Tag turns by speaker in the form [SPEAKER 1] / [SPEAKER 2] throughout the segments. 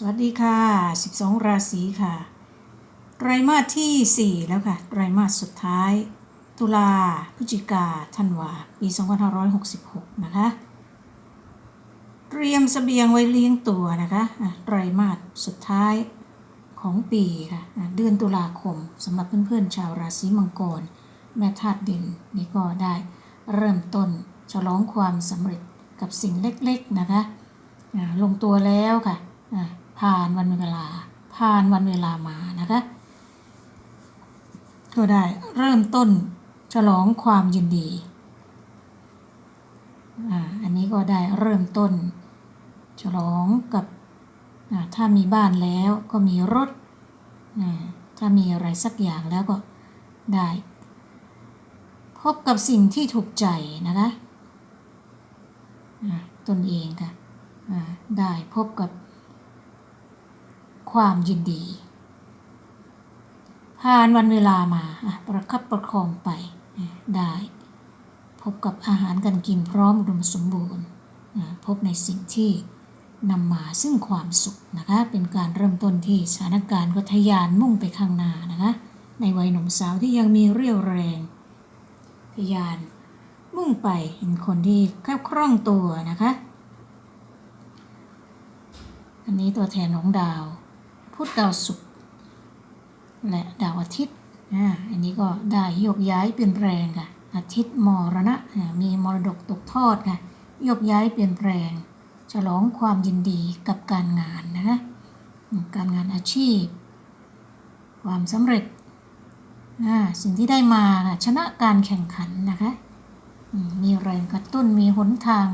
[SPEAKER 1] สวัสดีค่ะ 12 ราศีค่ะ ไตรมาสที่ 4 แล้วค่ะ ไตรมาสสุดท้าย ตุลา พฤศจิกา ธันวา ปี 2566 นะคะ เตรียมเสบียงไว้เลี้ยงตัวนะคะ ไตรมาสสุดท้ายของปีค่ะ เดือนตุลาคมสำหรับเพื่อนๆ ชาวราศีมังกร แม่ธาตุดินนี่ก็ได้เริ่มต้นฉลองความสำเร็จกับสิ่งเล็กๆนะคะ ลงตัวแล้วค่ะ ผ่านวันเวลา ผ่านวันเวลามานะคะก็ได้เริ่มต้นฉลองความยินดีอ่าอันนี้ก็ได้เริ่มต้น ฉลองกับอ่าถ้ามีบ้านแล้วก็มีรถอ่าถ้ามีอะไรสักอย่างแล้วก็ได้ พบกับสิ่งที่ถูกใจนะคะอ่าตนเองค่ะอ่าได้พบกับ ความยินดี ผ่านวันเวลามาประคับประคองไปได้ พบกับอาหารการกินพร้อมอุดมสมบูรณ์ พบในสิ่งที่นำมาซึ่งความสุขนะคะ เป็นการเริ่มต้นที่สถานการณ์ก็ทยานมุ่งไปข้างหน้านะคะ ในวัยหนุ่มสาวที่ยังมีเรี่ยวแรง ทยานมุ่งไปเห็นคนที่แคบคล่องตัวนะคะ อันนี้ตัวแทนของดาว พุธดาวศุกร์และดาวอาทิตย์อ่าอันนี้ก็ได้โยกย้ายเปลี่ยนแปลงค่ะ อาทิตย์มรณะมีมรดกตกทอดค่ะโยกย้ายเปลี่ยนแปลง ฉลองความยินดีกับการงานนะคะการงานอาชีพ ความสำเร็จสิ่งที่ได้มาชนะการแข่งขันนะคะมมีแรงกระตุ้นมีหนทาง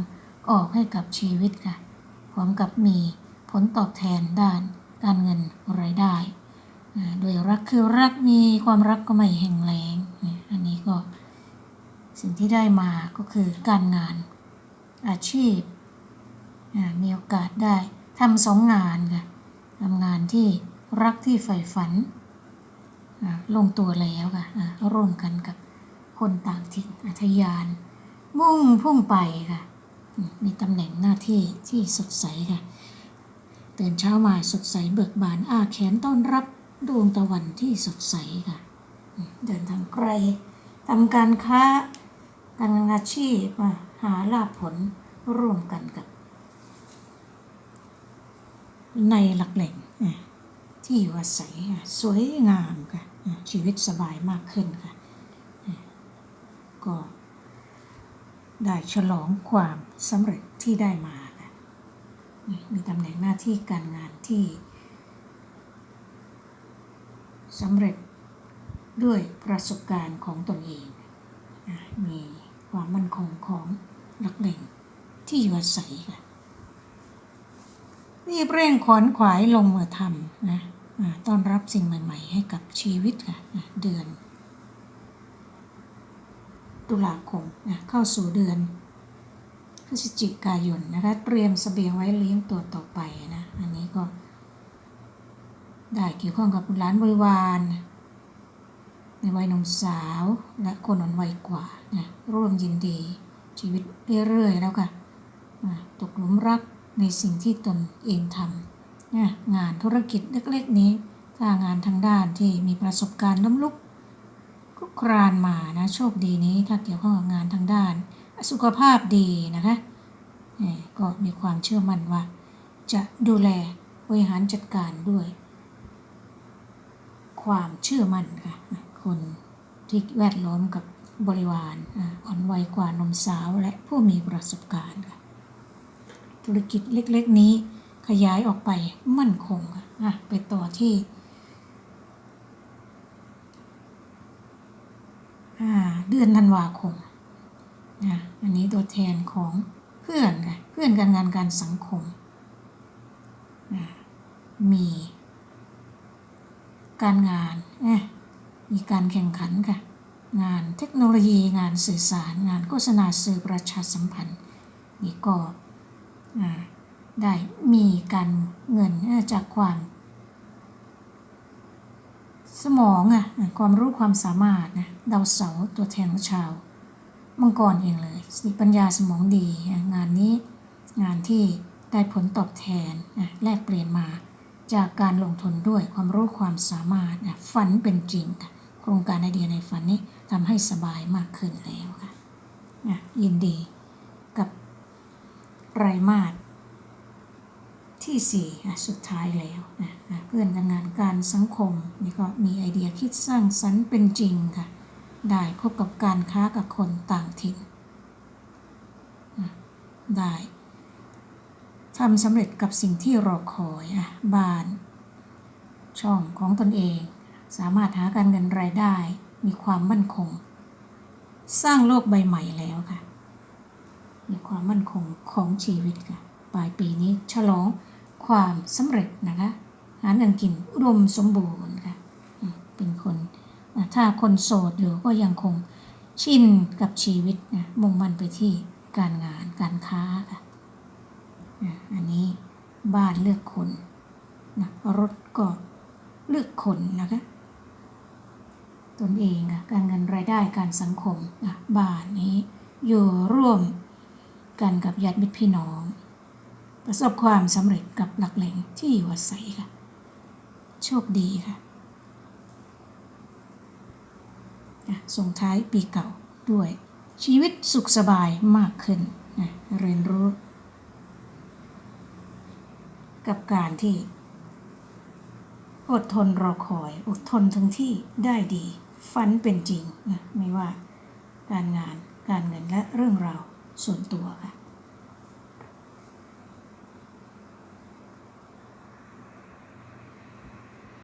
[SPEAKER 1] ออกให้กับชีวิตค่ะ พร้อมกับมีผลตอบแทนด้าน การเงินรายได้โดยรักคือรักมีความรักก็ไม่แห่งแรงอ่าอันนี้ก็สิ่งที่ได้มาก็คือการงานอาชีพมีโอกาสได้ทำสองงานค่ะทำงานที่รักที่ใฝ่ฝันลงตัวแล้วค่ะร่วมกันกับคนต่างถิ่นอัธยาน มุ่งพุ่งไปค่ะมีตำแหน่งหน้าที่ที่สดใสค่ะ ตื่นเช้ามาสดใสเบิกบานอ้าแขนต้อนรับดวงตะวันที่สดใสค่ะ เดินทางไกลทำการค้าการงานอาชีพหาลาภผลร่วมกันกับ ในหลักแหล่งที่อยู่อาศัยอะสวยงามค่ะชีวิตสบายมากขึ้นค่ะ ก็ได้ฉลองความสำเร็จที่ได้มา มีตำแหน่งหน้าที่การงานที่สำเร็จด้วยประสบการณ์ของตนเอง มีความมั่นคงของหลักแหล่งที่อยู่อาศัยค่ะรีบเร่งขวนขวายลงมือทำนะต้อนรับสิ่งใหม่ ๆ ให้กับชีวิตค่ะอะเดือน ตุลาคมนะเข้าสู่เดือน พฤศจิกายนนะคะ เตรียมเสบียงไว้เลี้ยงตัวต่อไปนะ อันนี้ก็ได้เกี่ยวข้องกับบุตรหลานบริวารในวัยหนุ่มสาวและคนอ่อนวัยกว่านะร่วมยินดีชีวิตเรื่อยๆแล้วค่ะตกหลุมรักในสิ่งที่ตนเองทำนะงานธุรกิจเล็กๆนี้ถ้างานทางด้านที่มีประสบการณ์ล้มลุกครุกครานมานะโชคดีนี้ถ้าเกี่ยวข้องกับงานทางด้าน สุขภาพดีนะคะเอ่อก็มีความเชื่อมั่นว่า จะดูแลบริหารจัดการด้วย ความเชื่อมั่นค่ะคนที่แวดล้อมกับบริวารอ่อนวัยกว่านมสาวและผู้มีประสบการณ์ค่ะธุรกิจเล็กๆนี้ขยายออกไปมั่นคงค่ะอะไปต่อที่เดือนธันวาคม นะอันนี้ตัวแทนของเพื่อนค่ะเพื่อนการงานการสังคมนะมีการงานเอ๊ะมีการแข่งขันค่ะ งานเทคโนโลยีงานสื่อสารงานโฆษณาสื่อประชาสัมพันธ์ นี่ก็อ่าได้มีการเงินจากความ สมองอะความรู้ความสามารถนะดาวเสาตัวแทนของชาว มังกรเองเลยสติปัญญาสมองดี งานนี้งานที่ได้ผลตอบแทนแลกเปลี่ยนมาจากการลงทุนด้วยความรู้ความสามารถฝันเป็นจริงค่ะโครงการไอเดียในฝันนี้ทำให้สบายมากขึ้นแล้วค่ะยินดีกับไตรมาสที่สี่สุดท้ายแล้วนะเพื่อนทำงานการสังคมนี่ก็มีไอเดียคิดสร้างสรรค์เป็นจริงค่ะ ได้พบกับการค้ากับคนต่างถิ่นได้ทำสำเร็จกับสิ่งที่รอคอยอะบ้าน ช่องของตนเอง สามารถหาการเงินรายได้ มีความมั่นคง สร้างโลกใบใหม่แล้วค่ะ มีความมั่นคงของชีวิตค่ะปลายปีนี้ฉลองความสำเร็จนะคะหาเงินกินอุดมสมบูรณ์ค่ะเป็นคน ถ้าคนโสดอยู่ก็ยังคงชินกับชีวิตนะมุ่งมั่นไปที่การงานการค้าค่ะอะอันนี้บ้านเลือกคนนะรถก็เลือกคนนะคะตนเองอะการเงินรายได้การสังคมอะบ้านนี้อยู่ร่วมกันกับญาติมิตรพี่น้อง ประสบความสำเร็จกับหลักแหล่งที่อยู่อาศัยค่ะ โชคดีค่ะ ส่งท้ายปีเก่าด้วย ชีวิตสุขสบายมากขึ้นนะเรียนรู้ กับการที่ อดทนรอคอย อดทนถึงที่ได้ดีฝันเป็นจริงนะไม่ว่าการงานการเงินและเรื่องราวส่วนตัวค่ะ